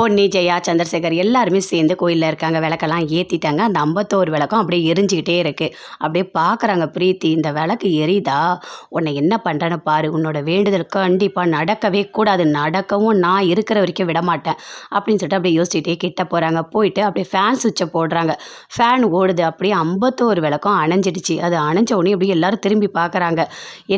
பொன்னி ஜெயா சந்திரசேகர் எல்லாருமே சேர்ந்து கோயிலில் இருக்காங்க. விளக்கெல்லாம் ஏற்றிட்டாங்க அந்த ஐம்பத்தோரு விளக்கம் அப்படியே எரிஞ்சிக்கிட்டே இருக்குது அப்படியே பார்க்குறாங்க பிரீத்தி. இந்த விளக்கு எரியுதா? உன்னை என்ன பண்ணுறேன்னு பாரு. உன்னோட வேண்டுதல் கண்டிப்பாக நடக்கவே கூடாது. நடக்கவும் நான் இருக்கிற வரைக்கும் விட மாட்டேன் அப்படின்னு சொல்லிட்டு அப்படியே யோசிச்சுட்டே கிட்ட போகிறாங்க போயிட்டு அப்படியே ஃபேன் சுவிட்சை போடுறாங்க. ஃபேன் ஓடுது. அப்படியே ஐம்பத்தோரு விளக்கம் அணைஞ்சிடுச்சு. அது அணைஞ்ச உடனே அப்படியே எல்லோரும் திரும்பி பார்க்குறாங்க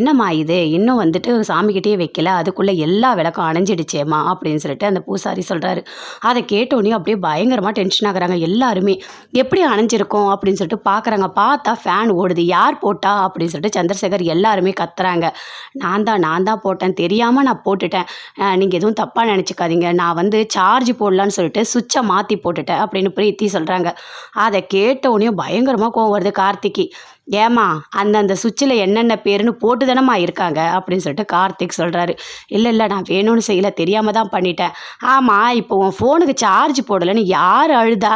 என்னம்மா இது? இன்னும் வந்துட்டு சாமிக்கிட்டே வைக்கல. அதுக்குள்ளே எல்லா விளக்கம் அணைஞ்சிடுச்சேம்மா அப்படின்னு சொல்லிட்டு அந்த பூசாரி சொல்கிறாரு அதை கேட்டோடனே அப்படியே பயங்கரமாக டென்ஷன் ஆகுறாங்க எல்லாருமே. எப்படி அணைஞ்சிருக்கோம் அப்படின்னு சொல்லிட்டு பார்க்குறாங்க பார்த்தா ஃபேன் ஓடுது. யார் போட்டா? அப்படின்னு சொல்லிட்டு சந்திரசேகர் எல்லாருமே கத்துறாங்க. நான் தான் நான் தான் போட்டேன். தெரியாமல் நான் போட்டுட்டேன். நீங்கள் எதுவும் தப்பாக நினச்சிக்காதீங்க. நான் வந்து சார்ஜ் போடலான்னு சொல்லிட்டு சுவிட்சை மாற்றி போட்டுட்டேன் அப்படின்னு பிரீத்தி சொல்கிறாங்க அதை கேட்டவுடனே பயங்கரமாக கோவம் வருது கார்த்திக்கு. ஏமா அந்தந்த சுவிட்சில் என்னென்ன பேருன்னு போட்டு தானம்மா இருக்காங்க அப்படின்னு சொல்லிட்டு கார்த்திக் சொல்கிறாரு இல்லை இல்லை நான் வேணும்னு செய்யலை தெரியாமல் தான் பண்ணிட்டேன். ஆமாம் இப்போ உன் ஃபோனுக்கு சார்ஜ் போடலைன்னு யார் அழுதா?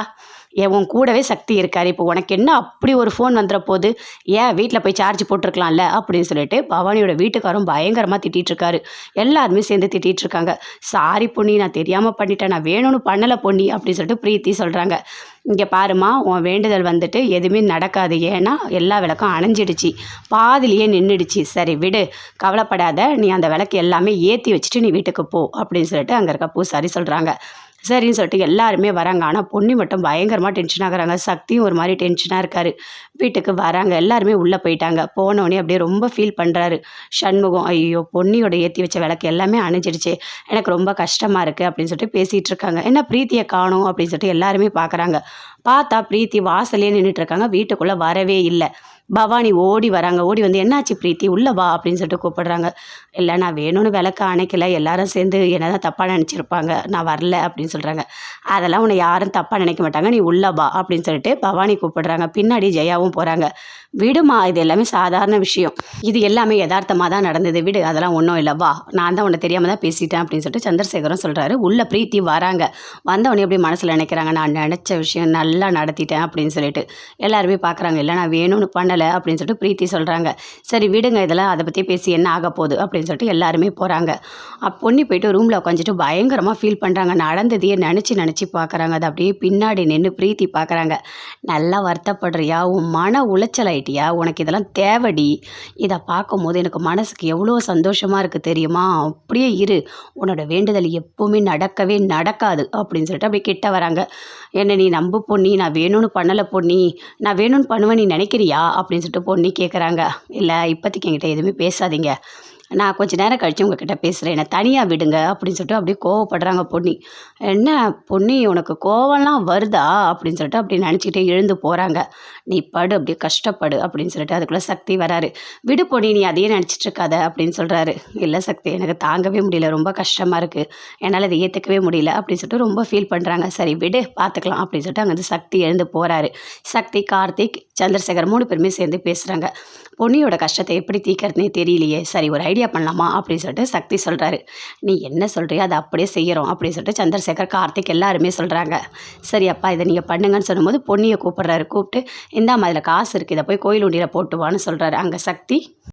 ஏன் உன் கூடவே சக்தி இருக்கார். இப்போ உனக்கு என்ன அப்படி ஒரு ஃபோன் வந்துட போது? ஏன் வீட்டில் போய் சார்ஜ் போட்டிருக்கலாம்ல? அப்படின்னு சொல்லிட்டு பவானியோட வீட்டுக்காரும் பயங்கரமாக திட்டிகிட்ருக்காரு எல்லாருமே சேர்ந்து திட்டிகிட்டு இருக்காங்க. சாரி பொண்ணி நான் தெரியாமல் பண்ணிட்டேன். நான் வேணும்னு பண்ணலை பொண்ணி அப்படின்னு சொல்லிட்டு பிரீத்தி சொல்கிறாங்க இங்கே பாருமா உன் வேண்டுதல் வந்துட்டு எதுவுமே நடக்காது. ஏன்னா எல்லா விளக்கும் அணைஞ்சிடுச்சு. பாதிலேயே நின்றுடுச்சு சரி விடு. கவலைப்படாத. நீ அந்த விளக்கு எல்லாமே ஏற்றி வச்சுட்டு நீ வீட்டுக்கு போ அப்படின்னு சொல்லிட்டு அங்கே இருக்க பூசாரி சொல்கிறாங்க சரின்னு சொல்லிட்டு எல்லாருமே வராங்க. ஆனால் பொன்னி மட்டும் பயங்கரமாக டென்ஷன் இருக்கிறாங்க சக்தியும் ஒரு மாதிரி டென்ஷனாக இருக்கார். வீட்டுக்கு வராங்க. எல்லாருமே உள்ளே போயிட்டாங்க. போனோடனே அப்படியே ரொம்ப ஃபீல் பண்ணுறாரு சண்முகம் ஐயோ பொன்னியோட ஏற்றி வச்ச விளக்கு எல்லாமே அணைஞ்சிடுச்சு. எனக்கு ரொம்ப கஷ்டமாக இருக்குது அப்படின்னு சொல்லிட்டு பேசிகிட்டு இருக்காங்க. என்ன பிரீத்தியை காணும்? அப்படின்னு சொல்லிட்டு எல்லாருமே பார்க்குறாங்க பார்த்தா பிரீத்தி வாசலே நின்றுட்டு இருக்காங்க. வீட்டுக்குள்ளே வரவே இல்லை. பவானி ஓடி வராங்க. ஓடி வந்து என்னாச்சு பிரீத்தி? உள்ளே வா அப்படின்னு சொல்லிட்டு கூப்பிடுறாங்க. இல்லை நான் வேணும்னு விளக்க அணைக்கல. எல்லாரும் சேர்ந்து என்ன தான் தப்பாக நினச்சிருப்பாங்க. நான் வரல அப்படின்னு சொல்கிறாங்க அதெல்லாம் உன்னை யாரும் தப்பாக நினைக்க மாட்டாங்க. நீ உள்ளே வா அப்படின்னு சொல்லிட்டு பவானி கூப்பிடுறாங்க. பின்னாடி ஜெயாவும் போகிறாங்க விடுமா இது எல்லாமே சாதாரண விஷயம். இது எல்லாமே யதார்த்தமாக தான் நடந்தது. விடு அதெல்லாம் ஒன்றும் இல்லை. வா. நான் தான் உன்னை தெரியாமல் தான் பேசிட்டேன் அப்படின்னு சொல்லிட்டு சந்திரசேகரும் சொல்கிறாரு உள்ள பிரீத்தி வராங்க. வந்தவொடனே எப்படி மனசில் நினைக்கிறாங்க? நான் நினச்ச விஷயம் நல்லா நடத்திட்டேன் அப்படின்னு சொல்லிட்டு எல்லாருமே பார்க்குறாங்க இல்லை நான் வேணும்னு பண்ணலை அப்படின்னு சொல்லிட்டு பிரீத்தி சொல்கிறாங்க சரி விடுங்க இதெல்லாம் அதை பற்றி பேசி என்ன ஆக போகுது அப்படின்னு சொல்லிட்டு எல்லாருமே போகிறாங்க பொண்ணு போயிட்டு ரூமில் உட்காந்துட்டு பயங்கரமாக ஃபீல் பண்ணுறாங்க நடந்ததையே நினச்சி நினச்சி பார்க்குறாங்க அது அப்படியே பின்னாடி நின்று பிரீத்தி பார்க்குறாங்க நல்லா வருத்தப்படுறியா? உன் மன உளைச்சல் ஆயிட்டியா உனக்கு இதெல்லாம் தேவடி. இதை பார்க்கும்போது எனக்கு மனசுக்கு எவ்வளோ சந்தோஷமாக இருக்குது தெரியுமா? அப்படியே இரு. உன்னோட வேண்டுதல் எப்போவுமே நடக்கவே நடக்காது. அப்படின்னு சொல்லிட்டு அப்படியே கிட்ட வராங்க. என்ன நீ நம்பு பொண்ணி நான் வேணும்னு பண்ணலை பொண்ணி நான் வேணும்னு பண்ணுவேன். நீ நினைக்கிறியா? அப்படின்னு சொல்லிட்டு பொண்ணு கேட்குறாங்க இல்லை இப்போதைக்கு என்கிட்ட எதுவுமே பேசாதீங்க. நான் கொஞ்ச நேரம் கழித்து உங்ககிட்ட பேசுகிறேன் என்னை தனியாக விடுங்க அப்படின்னு சொல்லிட்டு அப்படியே கோவப்படுறாங்க பொன்னி. என்ன பொன்னி உனக்கு கோவம்லாம் வருதா? அப்படின்னு சொல்லிட்டு அப்படி நினச்சிக்கிட்டே எழுந்து போகிறாங்க நீ படு அப்படியே கஷ்டப்படு அப்படின்னு சொல்லிட்டு அதுக்குள்ளே சக்தி வராரு. விடு பொன்னி நீ அதையே நினச்சிட்டு இருக்காத அப்படின்னு சொல்கிறாரு இல்லை சக்தி எனக்கு தாங்கவே முடியல. ரொம்ப கஷ்டமாக இருக்குது என்னால் அதை ஏற்றுக்கவே முடியல அப்படின்னு சொல்லிட்டு ரொம்ப ஃபீல் பண்ணுறாங்க சரி விடு பார்த்துக்கலாம் அப்படின்னு சொல்லிட்டு அங்கே வந்து சக்தி எழுந்து போகிறாரு சக்தி கார்த்திக் சந்திரசேகர் மூணு பேருமே சேர்ந்து பேசுகிறாங்க பொன்னியோட கஷ்டத்தை எப்படி தீக்கிறதுனே தெரியலையே. சரி ஒரு ஐடியா பண்ணலாமா அப்படின்னு சொல்லிட்டு சக்தி சொல்கிறாரு நீ என்ன சொல்கிறியோ அதை அப்படியே செய்கிறோம் அப்படின்னு சொல்லிட்டு சந்திரசேகர் கார்த்திக் எல்லாருமே சொல்கிறாங்க சரி அப்பா இதை நீங்கள் பண்ணுங்கன்னு சொல்லும்போது பொன்னியை கூப்பிட்றாரு. கூப்பிட்டு இந்தாம்மா அதில் காசு இருக்குது இதை போய் கோயில் உண்டியில் போட்டுவான்னு சொல்கிறாரு அங்கே சக்தி